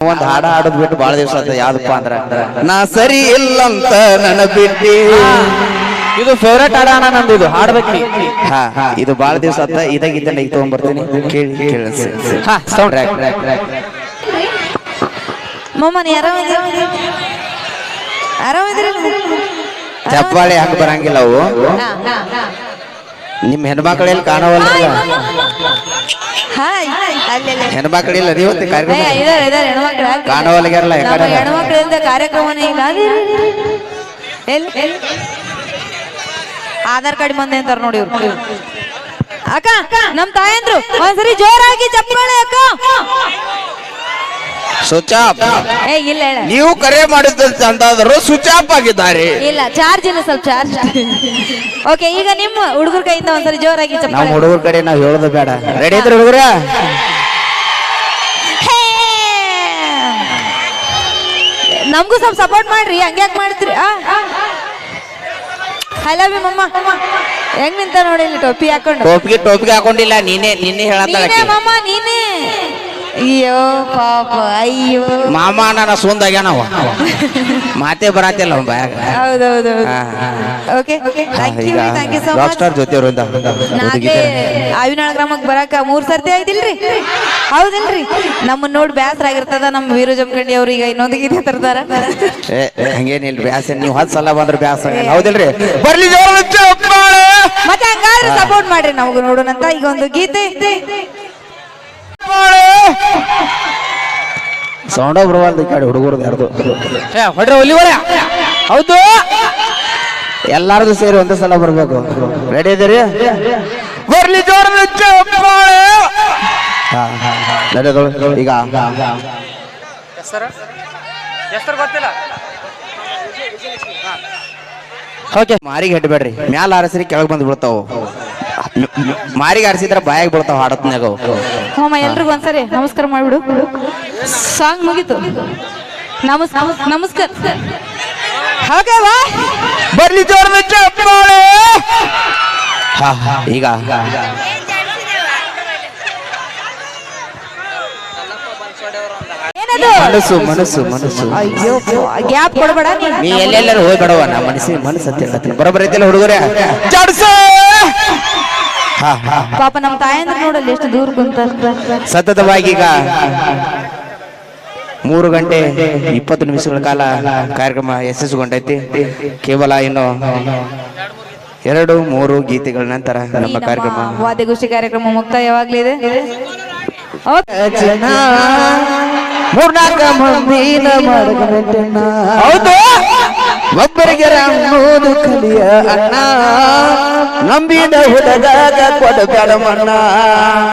ಒಂದ್ ಹಾಡ ಹಾಡೋದ್ ಬಿಟ್ಟು ಬಹಳ ದಿವಸ ಆಯ್ತು. ಯಾವ್ದಪ್ಪ ಅಂದ್ರ? ನಾ ಸರಿ ಇಲ್ಲಂತ ನನ್ನ ಬಿಟ್ಟಿ ಇದು ಫೇವ್ರೇಟ್ ಹಾಡಾಣ ನಂದು ಇದು ಹಾಡ್ಬೇಕು ಹಾ ಹಾ. ಇದು ಬಹಳ ದಿವಸ ಆತ. ಇದಾಗಿದ್ದ ಈಗ ತಗೊಂಡ್ಬರ್ತೀನಿ ಕೇಳಿ ಕೇಳಿ. ಹಾ ಸೌಂಡ್ ಚಪ್ಪಾಳೆ ಹಂಗ ಬರಂಗಿಲ್ಲ ಅವು. ನಿಮ್ ಹೆಣ್ಮಕ್ಳೆಲ್ಲಿ ಕಾಣವಲ್ಲ ಹಾಯ್. ಅಲ್ಲೆಲ್ಲ ಕಾರ್ಯಕ್ರಮ ಇದಾರೆ ಇದಾರೆ ಹೆಣ್ಮಕ್ಳು ಯಾಕೆ? ಕಾಣವಲ್ಗ್ಯಾರಲ್ಲ ನಮ್ಮ ಹೆಣ್ಮಕ್ಳಿಂದ ಕಾರ್ಯಕ್ರಮನೇ ಇಲ್ಲ? ಆಧಾರ್ ಕಾರ್ಡ್ ಮಂದಿ ಅಂತಾರ ನೋಡಿ ಇವ್ರು. ಅಕ್ಕ ನಮ್ ತಾಯಂದ್ರು. ಒಂದ್ಸರಿ ಜೋರಾಗಿ ಚಪ್ಪಾಳೆ ಸ್ವಿಚ್ ಆಫ್. ಏ ಇಲ್ಲ ಹೇಳ ನೀವು ಕರೆ ಮಾಡಿದ್ದ ಅಂತಾದ್ರು ಸ್ವಿಚ್ ಆಫ್ ಆಗಿದ್ದಾರೆ. ಇಲ್ಲ ಚಾರ್ಜ್ ಇಲ್ಲ ಸ್ವಲ್ಪ ಚಾರ್ಜ್. ಓಕೆ ಈಗ ನಿಮ್ಮ ಹುಡುಗರ ಕೈಯಿಂದ ಒಂದ್ಸರಿ ಜೋರಾಗಿ ನಮ್ಮ ಚಪ್ಪಾಳೆ. ಹುಡುಗರ ಕಡೆ ನಾವು ಹೇಳೋದು ಬೇಡ. ರೆಡಿ ಇದ್ರ ಹುಡುಗರ? ಹೇ! ನಮ್ಗೂ ಸ್ವಲ್ಪ ಸಪೋರ್ಟ್ ಮಾಡ್ರಿ ಹಂಗ್ಯಾಕ್ ಮಾಡ್ತೀರಿ? ಹಲವಿ ಮಮ್ಮ. ಹೆಂಗ್ ನಿಂತ ನೋಡಿ ಇಲ್ಲಿ ಟೋಪಿ ಹಾಕೊಂಡು? ಟೋಪಿಗೆ ಟೋಪಿಗೆ ಹಾಕೊಂಡಿಲ್ಲ ನೀನೇ ನಿನ್ನೆ ಹೇಳತ್ತಾಳ ನೀನೇ ಮಮ್ಮ ನೀನೇ. ಅಯ್ಯೋ ಪಾಪ ಅಯ್ಯೋ. ಮಾಮ ನನ್ನ ಸುಂದಾಗ್ಯಾನವ ಮಾತೆ ಬರಾತಿಲ್ಲ ಅವಿನಾಳ ಬಾಯಾಗ. ಹೌದೌದು ಓಕೆ ಥ್ಯಾಂಕ್ ಯು ಈಗ thank you so rock much star Avinal ಗ್ರಾಮಕ್ಕೆ ಬರಾಕ ಮೂರ್ ಸರ್ತಿ ಆಯ್ತಿಲ್ರಿ? ಹೌದಿಲ್ರಿ? ನಮ್ಮ ನೋಡಿ ಬ್ಯಾಸರ ಆಗಿರ್ತದ ನಮ್ಮ ವೀರು ಜಮಖಂಡಿ ಅವ್ರು ಈಗ ಇನ್ನೊಂದು ಗೀತೆ ತರ್ತಾರ. ಏ ಹಂಗೇನಿಲ್ರಿ ಬ್ಯಾಸ ನೀವು ಹತ್ತು ಸಲ ಬಂದ್ರೆ ಬ್ಯಾಸ ಆಗಲ್ಲ. ಹೌದಿಲ್ರಿ? ಬರ್ಲಿ ಚಪ್ಪಾಳೆ. ಮತ್ತೆ ಹಂಗಾದ್ರೆ ಸಪೋರ್ಟ್ ಮಾಡ್ರಿ ನಮಗೂ ನೋಡೋಣಂತ. ಈಗ ಒಂದು ಗೀತೆ. ಸೌಂಡ ಬರವಲ್ದು ಈ ಕಡೆ ಹುಡುಗರದು ಯಾರ್ದು? ಏ ಹೊಡ್ರಿ ಒಲಿ ಹೌದು. ಎಲ್ಲಾರ್ದು ಸೇರಿ ಒಂದೇ ಸಲ ಬರ್ಬೇಕು. ರೆಡಿ ಇದ್ರಿ? ಬರ್ಲಿ ಜೋರದ ಚಪ್ಪಾಳೆ ಹಾ, ಹಾ, ಹಾ. ನಡೆದೋಳು. ಈಗ. ಹೆಸರು? ಗೊತ್ತಿಲ್ಲ. ಓಕೆ. ಮಾರಿಗೆ ಹೆಡ್ಬೇಡ್ರಿ. ಮ್ಯಾಲ ಆರಸ್ರಿ ಕೆಳಗೆ ಬಂದು ಬೀಳ್ತಾವು ಮಾರಿಗೆ ಆಡ್ಸಿದ್ರೆ ಬಾಯಾಗ ಬೀಳ್ತಾವ ಹಾಡತ್ನಾಗ. ಹೋಮ ಎಲ್ರಿಗೂ ಒಂದ್ಸರಿ ನಮಸ್ಕಾರ ಮಾಡ್ಬಿಡು. ಸಾಂಗ್ ಮುಗೀತು. ನಮಸ್ ನಮಸ್ಕಾರ. ಓಕೆ ವಾ ಬರ್ಲಿ ಜೋರದ ಚಪ್ಪಾಳೆ ಈಗ. ಮನಸ್ಸು ಮನಸ್ಸು ಮನಸ್ಸು. ಅಯ್ಯೋ ಗ್ಯಾಪ್ ಕೊಡಬೇಡ. ನೀ ಎಲ್ಲೆಲ್ಲರೂ ಹೋಗಿ ಬೇಡವ ನಾ ಮನಸ್ಸಿ ಮನಸ್ಸು ಅಂತ ಹೇಳ್ತೀನಿ ಬರೋಬ್ಬರ ಐತಿಲ್ಲ ಹುಡುಗರೇ? ಜಾಡ್ಸ! ಪಾಪ ನಮ್ಮ ತಾಯಂದ್ರ ನೋಡಲ್ಲಿ ಎಷ್ಟು ದೂರ ಕುಂತ ಸತತವಾಗಿ ಈಗ ಮೂರು ಗಂಟೆ ಇಪ್ಪತ್ತು ನಿಮಿಷಗಳ ಕಾಲ ಕಾರ್ಯಕ್ರಮ ಯಶಸ್ಸುಗೊಂಡೈತಿ. ಕೇವಲ ಇನ್ನು ಎರಡು ಮೂರು ಗೀತೆಗಳ ನಂತರ ನಮ್ಮ ಕಾರ್ಯಕ್ರಮ. ವಾದ್ಯಗೋಷ್ಠಿ ಕಾರ್ಯಕ್ರಮ ಮುಕ್ತಾಯವಾಗ್ಲಿದೆ. ಓಕೆ. ಮೂರ್ನಾಲ್ಕ ಮಂದಿನ ಹೌದು. ಒಬ್ಬರಿಗೆ ಕಲಿಯ ಅಣ್ಣ. ನಂಬಿದ ಹುಡುಗಾಗ ಕೊಡಬೇಡ ಮಣ್ಣ.